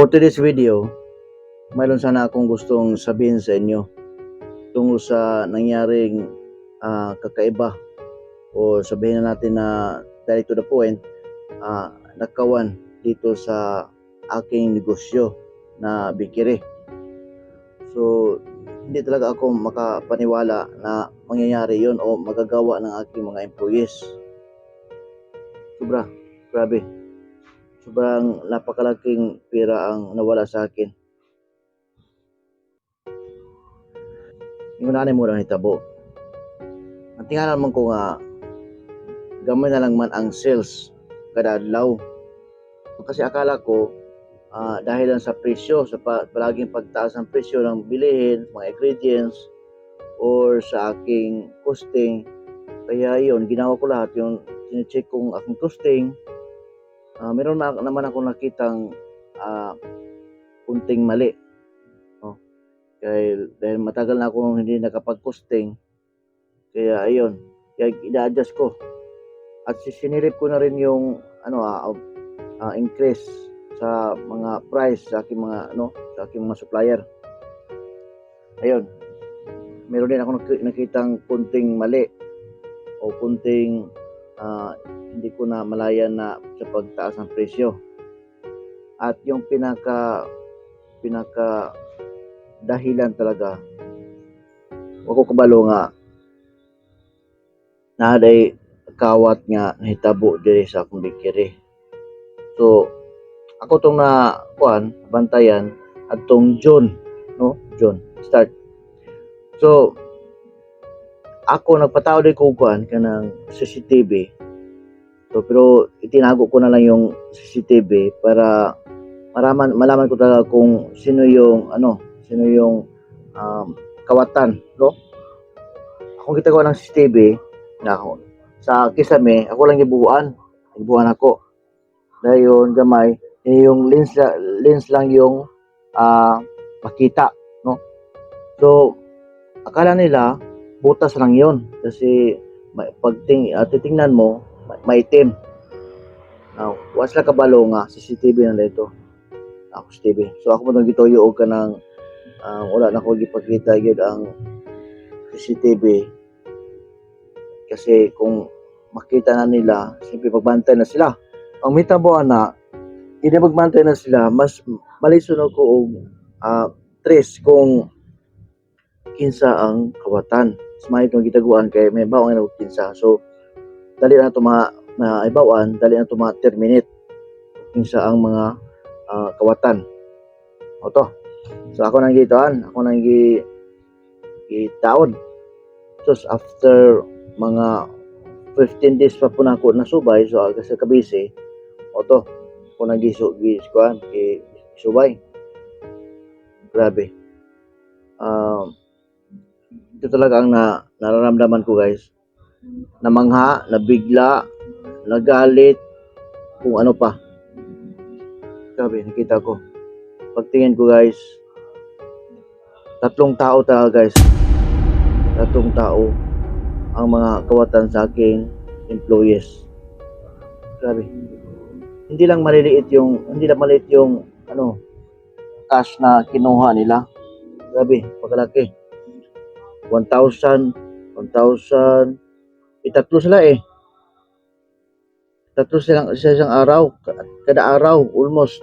For today's video, mayroon sana akong gustong sabihin sa inyo tungkol sa nangyaring ah, kakaiba o sabihin na natin na direct to the point, ah, nakawan dito sa aking negosyo na bikiri. So, hindi talaga ako makapaniwala na mangyayari yon o magagawa ng aking mga employees. Sobra, grabe. Sobrang napakalaking pera ang nawala sa akin. Yung nanay mo lang hitabo. Ang tingala naman ko nga, gamay na lang man ang sales kada adlaw. Kasi akala ko, ah, dahil lang sa presyo, sa pa, palaging pagtaas ng presyo ng bilihin, mga ingredients, or sa aking costing, kaya yun, ginawa ko lahat yung sinecheck kong aking costing, Ah, meron na, naman ako nakitang ah, kunting mali. Oh. Kaya dahil matagal na akong hindi nakapag-costing, kaya ayun, kaya ina-adjust ko. At sinirip ko na rin yung ano ah, ah, increase sa mga price sa aking mga ano, sa aking mga supplier. Ayun. Meron din ako naki- nakitang kunting mali o kunting ah, hindi ko na malayan na sa pagtaas ng presyo. At yung pinaka pinaka dahilan talaga wag ko kabalo nga naday kawat nga nahitabo diri sa akong bikiri. So ako tong na kuan bantayan adtong June no June start. So ako nagpataw din ko kuan kanang CCTV So, pero itinago ko na lang yung CCTV para maraman, malaman ko talaga kung sino yung ano, sino yung um, kawatan, no? Kung kita ko ng CCTV, na ako, sa kisame, ako lang gibuuan. Gibuuan ako. Dahil yun, gamay, eh, yung lens, lens lang yung ah, makita, no? So, akala nila, butas lang yun. Kasi, pag ting, ah, titingnan mo, ma- maitim. Now, was lang kabalo nga, CCTV na ito. Ako CCTV. So ako mo nang gituyo ka ng ah, wala na ko gipakita gyud ang CCTV. Kasi kung makita na nila, simple magbantay na sila. Ang mitabo na, hindi magbantay na sila, mas malisunod ko og ah, tres kung kinsa ang kawatan. Smile kung gitaguan kay may bawang na kinsa. So, dali na ito mga dali na ito mga terminate kung sa ang mga ah, kawatan. O to. So ako nang gitoan, ako nang gi gitaon. So after mga 15 days pa po na ako nasubay, so sa kabisi, o to, ako nang gisu giskuan, subay. Grabe. Um, ito talaga ang na, nararamdaman ko guys namangha, nabigla, nagalit, kung ano pa. Grabe, nakita ko. Pagtingin ko guys, tatlong tao talaga guys. Tatlong tao ang mga kawatan sa aking employees. Grabe. Hindi lang maliliit yung, hindi lang maliit yung, ano, cash na kinuha nila. Grabe, pagkalaki. 1,000, 1,000, itatlo sila eh. Tatlo silang sa isang araw, ka- kada araw almost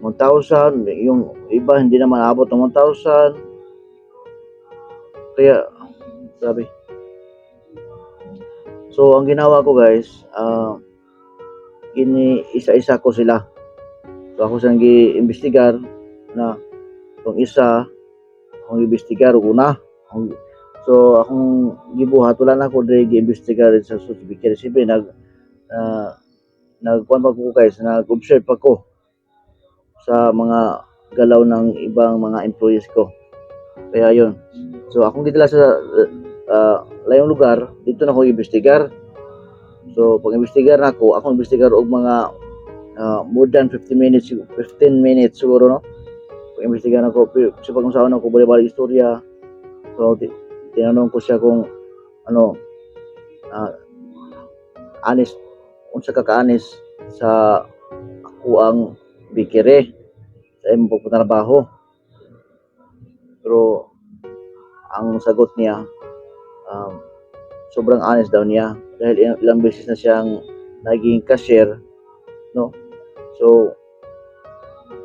1,000, yung iba hindi naman abot ng 1,000. Kaya sabi. So ang ginawa ko guys, ah ini isa-isa ko sila. So ako sang gi-imbestigar na kung isa akong imbestigar una. So akong gibuhat wala na ako diri gi-imbestigar sa susunod kaya siyempre nag uh, nagkuan pa ko guys, nag-observe pa ko sa mga galaw ng ibang mga employees ko. Kaya yun. So akong gidala sa uh, layong lugar, dito na ako imbestigar. So pag imbestigar na ako, akong imbestigar og mga uh, more than 15 minutes, 15 minutes siguro no. Pag imbestigar na ako, so pag usawan ako balik-balik istorya. So ti- tinanong ko siya kung ano ah, honest unsa ka ka-honest sa ako ang bikire sa imong pagpatrabaho. Pero ang sagot niya um, sobrang honest daw niya dahil ilang beses na siyang naging cashier no so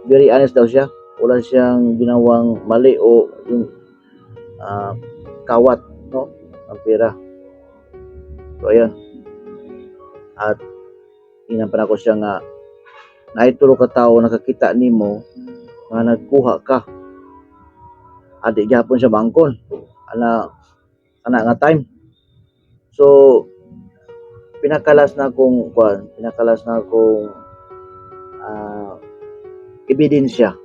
very honest daw siya wala siyang ginawang mali o yung ah, kawat no ng pera. So ayan. At inapan ako siya nga naitulo ka tao nakakita nimo nga nagkuha ka. Adik gyapon siya bangkon ana ana nga time. So pinakalas na akong kuan pinakalas na akong ah, ebidensya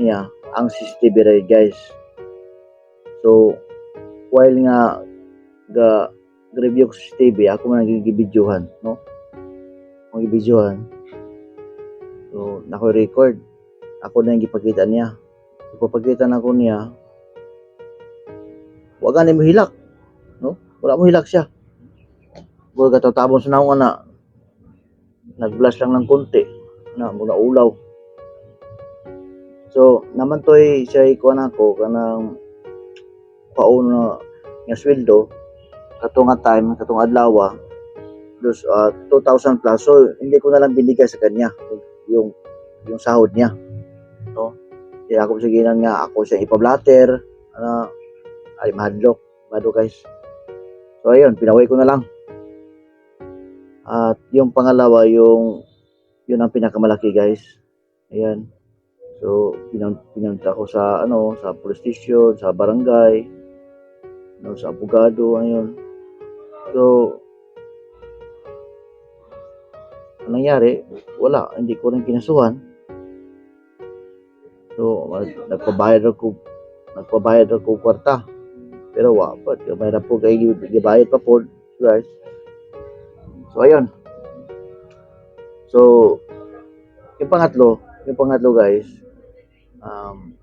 niya ang CCTV ray guys. So while nga ga review ko CCTV ako man nagigibidyohan no? Magibidyohan. So nako record ako na yung gipakita niya. Ipapakita na ko niya. Wag ni mo hilak no? Wala mo hilak siya. Huwag katatabon sa naong na nag-blast lang ng konti. Na muna ulaw so naman to'y siya ikuha na ko kanang pauno nga sweldo katong time katong adlaw dos ah, 2,000 plus. So hindi ko na lang binigay sa kanya yung yung sahod niya. No? Kaya ako sige nga ako siya ipablatter ano ay mahadlok mahadlok guys. So ayun pinaway ko na lang. At yung pangalawa yung yun ang pinakamalaki guys. Ayan so pinun pinunta ko sa ano sa police sa barangay no, sa abogado ayun so ang nangyari wala hindi ko rin kinasuhan. So nagpabayad ako nagpabayad ako kwarta. Pero wa pa may po kay gibayad pa po guys. So ayun. So yung pangatlo yung pangatlo guys um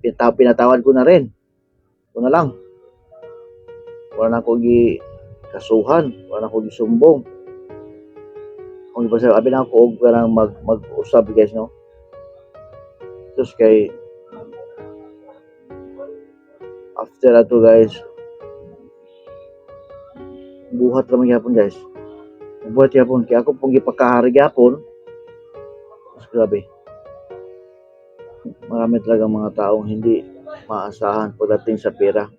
pinata- pinatawad ko na rin. Ko na lang. Wala na ako gi kasuhan wala na ako gi sumbong kung iba sa abi na ako og kanang mag mag-usab guys no? Tapos kay after ato guys buhat ra man gyapon guys. Buhat gyapon. Kaya ako pong gipakahari gyapon mas grabe marami talaga mga taong hindi maasahan pagdating sa pera.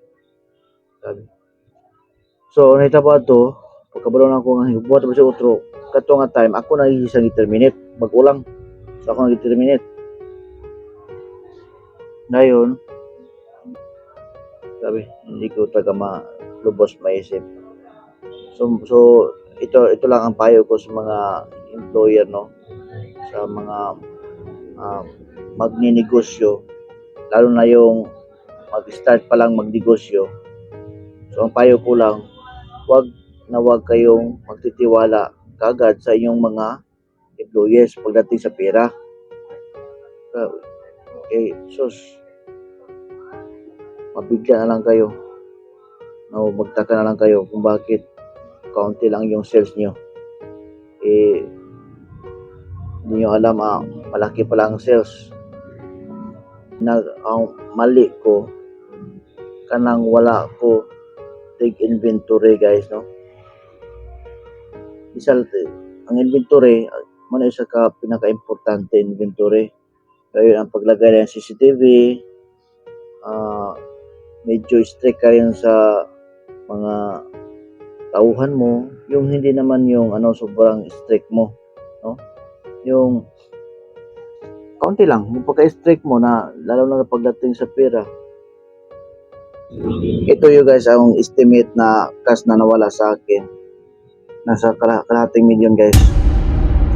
So nahitabo to pagkabalo na ako nga buhat ba siya utro. Kato nga time ako nagigisang i-terminate mag-ulang so ako nag-terminate. Ngayon sabi hindi ko taga malubos maisip so, so ito ito lang ang payo ko sa mga employer no? Sa mga um, magninegosyo lalo na yung mag-start pa lang magnegosyo. So ang payo ko lang wag na wag kayong magtitiwala kagad sa inyong mga employers pagdating sa pera. Uh, okay sus mabigla na lang kayo. O magtaka na lang kayo kung bakit kaunti lang yung sales nyo. Eh hindi nyo alam ah, malaki pala ang sales na ang mali ko kanang wala ko take inventory guys no? Isa ang inventory man isa ka pinaka-importante inventory. Kaya ang paglagay ng CCTV ah medyo strict ka rin sa mga tauhan mo. Yung hindi naman yung ano sobrang strict mo no? Yung kaunti lang. Yung pagka-strict mo na lalo na pagdating sa pera. Ito yung guys ang estimate na cash na nawala sa akin. Nasa kala- kalahating million guys.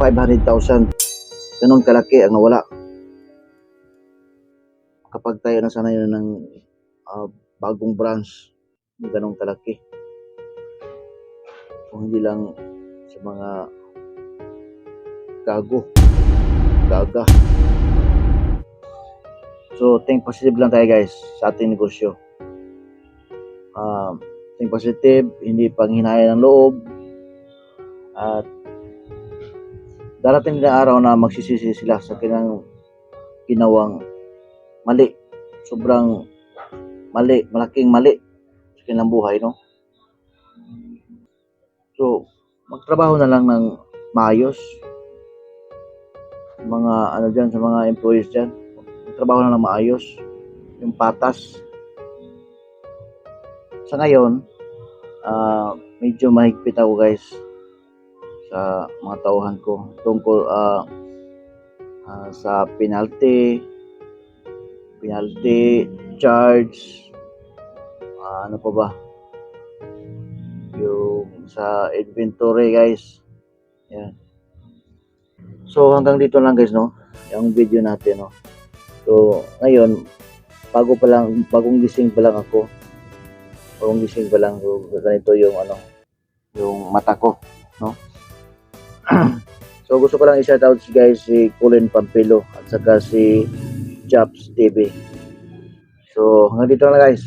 500,000 ganun kalaki ang nawala. Kapag tayo na sana yun ng ah, bagong branch ganun kalaki. Kung hindi lang sa mga gago gaga so think positive lang tayo guys sa ating negosyo um, think positive hindi panghinaya ng loob at darating na araw na magsisisi sila sa kinang ginawang mali. Sobrang mali, malaking mali sa kanilang buhay, no? So, magtrabaho na lang ng maayos. Mga ano dyan, sa mga employees dyan, magtrabaho na lang maayos. Yung patas. Sa ngayon, ah, medyo mahigpit ako guys sa mga tauhan ko tungkol ah, ah, sa penalty, penalty, charge, ah, ano pa ba? Yung sa inventory guys. Yan. So hanggang dito lang guys no, yung video natin no. So ngayon, bago pa lang, bagong gising pa lang ako. Bagong gising pa lang, ganito yung ano, yung mata ko, no? so gusto ko lang i-shout out si guys si Colin Pampilo at saka si Chops TV. So hanggang dito lang guys.